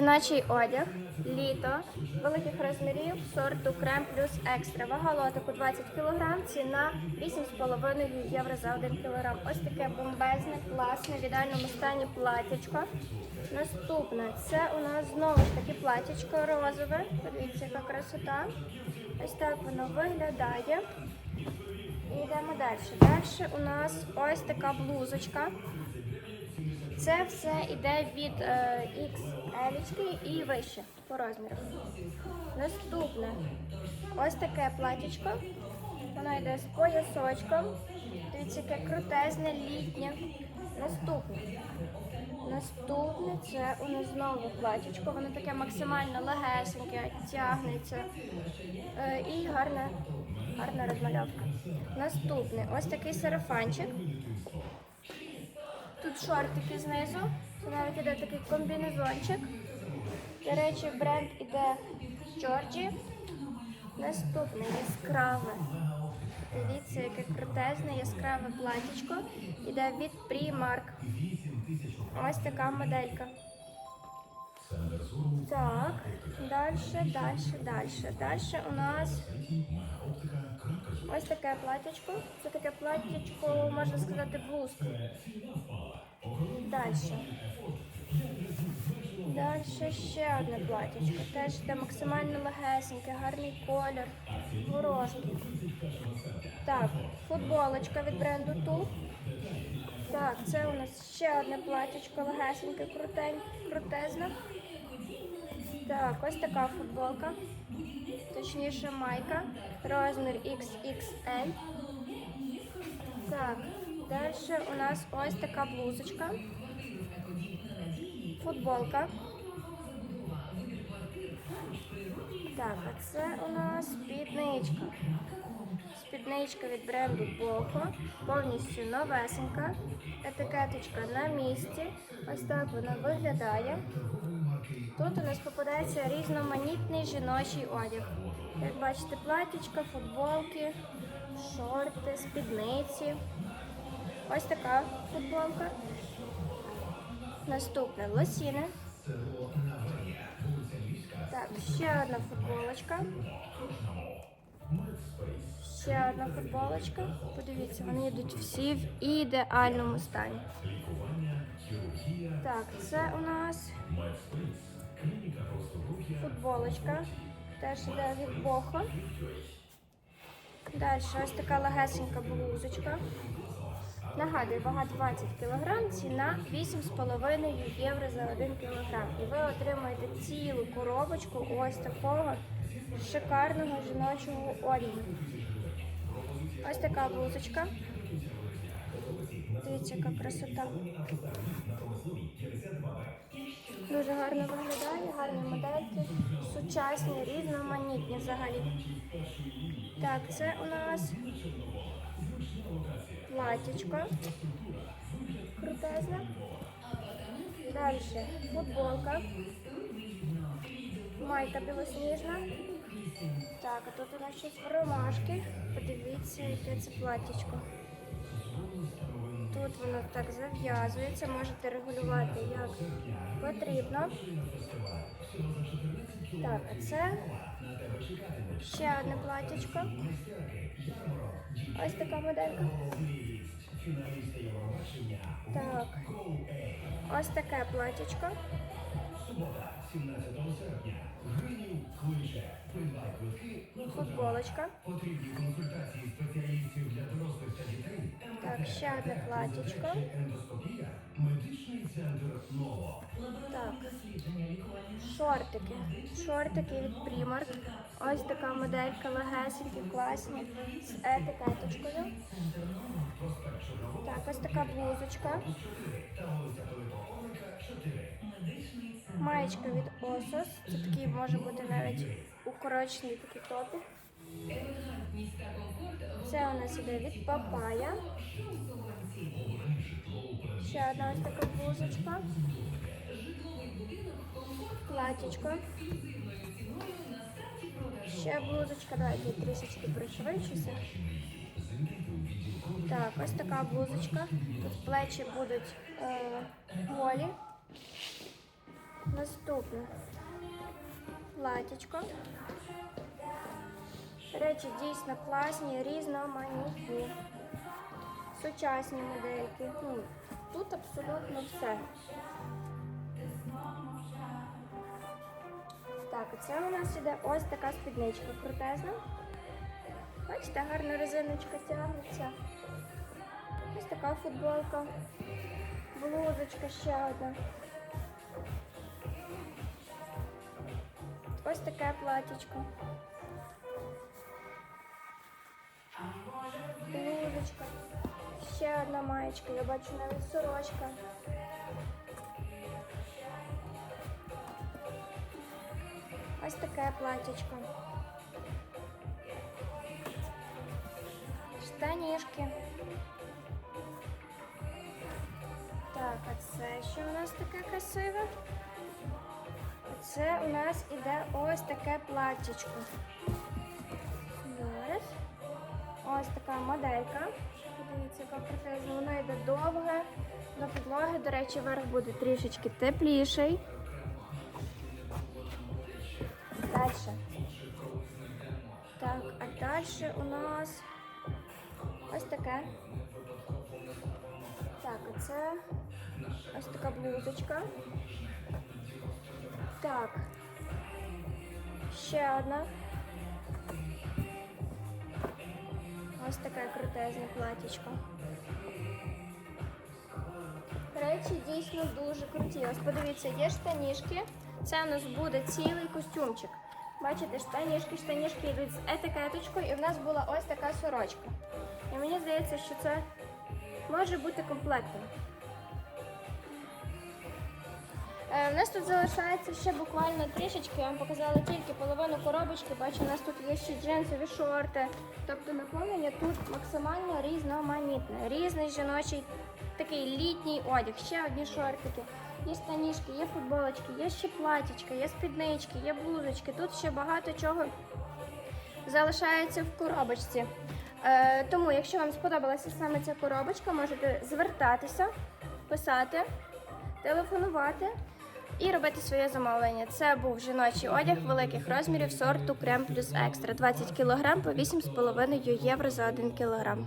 Жіночий одяг, літо, великих розмірів, сорту крем плюс екстра. Вага лотику 20 кг, ціна 8,5 євро за 1 кг. Ось таке бомбезне, класне, в ідеальному стані платячко. Наступне це у нас знову ж таки платячко розове. Подивіться, яка красота. Ось так воно виглядає. І йдемо далі. Далі у нас ось така блузочка. Це все йде від е, XL і вище по розміру. Наступне ось таке платічко. Воно йде з поясочком. Дивіться, яке крутезне, літнє. Наступне. Наступне це у нас знову платічко. Воно таке максимально легесеньке, тягнеться. Е, і гарна, гарна розмальовка. Наступне ось такий сарафанчик. Тут шортики знизу. Це навіть іде такий комбінезончик. До речі, бренд іде Джорджі. Наступне яскраве. Дивіться, яке крутезне яскраве платічко. Іде від Primark. Ось така моделька. Так, далі, далі, далі. Далі у нас ось таке платічко. Це таке платічко, можна сказати, блузка. Далі. Далі ще одне платічко. Теж йде максимально легесеньке, гарний колір, ворожки. Так, футболочка від бренду Ту. Так, це у нас ще одне платічко легесеньке, крутень, крутезне. Так, ось така футболка. Точніше майка. Розмір XXL. Так, далі у нас ось така блузочка. Футболка. Так, а це у нас спідничка. Спідничка від бренду Боко. Повністю новесенька. Етикеточка на місці. Ось так вона виглядає. Тут у нас попадається різноманітний жіночий одяг. Як бачите, платічка, футболки, шорти, спідниці. Ось така футболка. Наступне лосіни. Так, ще одна футболочка. Ще одна футболочка. Подивіться, вони йдуть всі в ідеальному стані. Так, це у нас футболочка. Теж йде від Бохо. Далі ось така легесенька блузочка. Нагадую, вага 20 кг, ціна 8,5 євро за 1 кг. І ви отримаєте цілу коробочку ось такого шикарного жіночого одягу. Ось така блузочка. Дивіться, яка красота. Дуже гарно виглядає, гарні модельки, сучасні, різноманітні взагалі. Так, це у нас платічко. Крутезне. Далі футболка. Майка білосніжна. Так, а тут у нас щось ромашки. Подивіться, яке це платічко. Тут воно так зав'язується, можете регулювати як потрібно. Так, а це ще одне платічко. Ось така моделька. Так. Ось таке платічко. Футболочка. Так, ще одне платічко. Так. Шортики. Шортики від Primark. Ось така моделька легесенькі, класні, з етикеточкою. Так, ось така блузочка. Маєчка від Osos. Це такий може бути навіть укорочений такий топік. Це у нас іде від Папая. Ще одна ось така блузочка. Платічко. Ще блузочка, давайте трішечки пришвидшуся. Так, ось така блузочка. Тут плечі будуть е, голі. Наступне платічко. Речі дійсно класні, різноманітні, сучасні модельки. Ну, тут абсолютно все. Так, оце у нас іде ось така спідничка протезна. Бачите, гарна резиночка тягнеться. Ось така футболка. Блузочка ще одна. Ось таке платічко. Блузочка. Ще одна маєчка, я бачу навіть сорочка. Ось таке платічко. Штанішки. Так, а це що у нас таке красиве? Це у нас іде ось таке платтячко. Зараз. Ось така моделька. Подивіться, яка протезна. Вона йде довге до підлоги. До речі, верх буде трішечки тепліший. Далі. Так, а далі у нас ось таке. Так, а це ось така блузочка. Так. Ще одна. Ось таке крутезне платічко. Речі дійсно дуже круті. Ось подивіться, є штанішки. Це у нас буде цілий костюмчик. Бачите, штанішки, штанішки йдуть з етикеточкою, і в нас була ось така сорочка. І мені здається, що це може бути комплектом. Е, У нас тут залишається ще буквально трішечки. Я вам показала тільки половину коробочки. Бачу, у нас тут є ще джинсові шорти. Тобто наповнення тут максимально різноманітне. Різний жіночий такий літній одяг, ще одні шортики. Є штанішки, є футболочки, є ще платічка, є спіднички, є блузочки. Тут ще багато чого залишається в коробочці. Е, тому, якщо вам сподобалася саме ця коробочка, можете звертатися, писати, телефонувати і робити своє замовлення. Це був жіночий одяг великих розмірів сорту Крем плюс екстра 20 кг по 8,5 євро за 1 кг.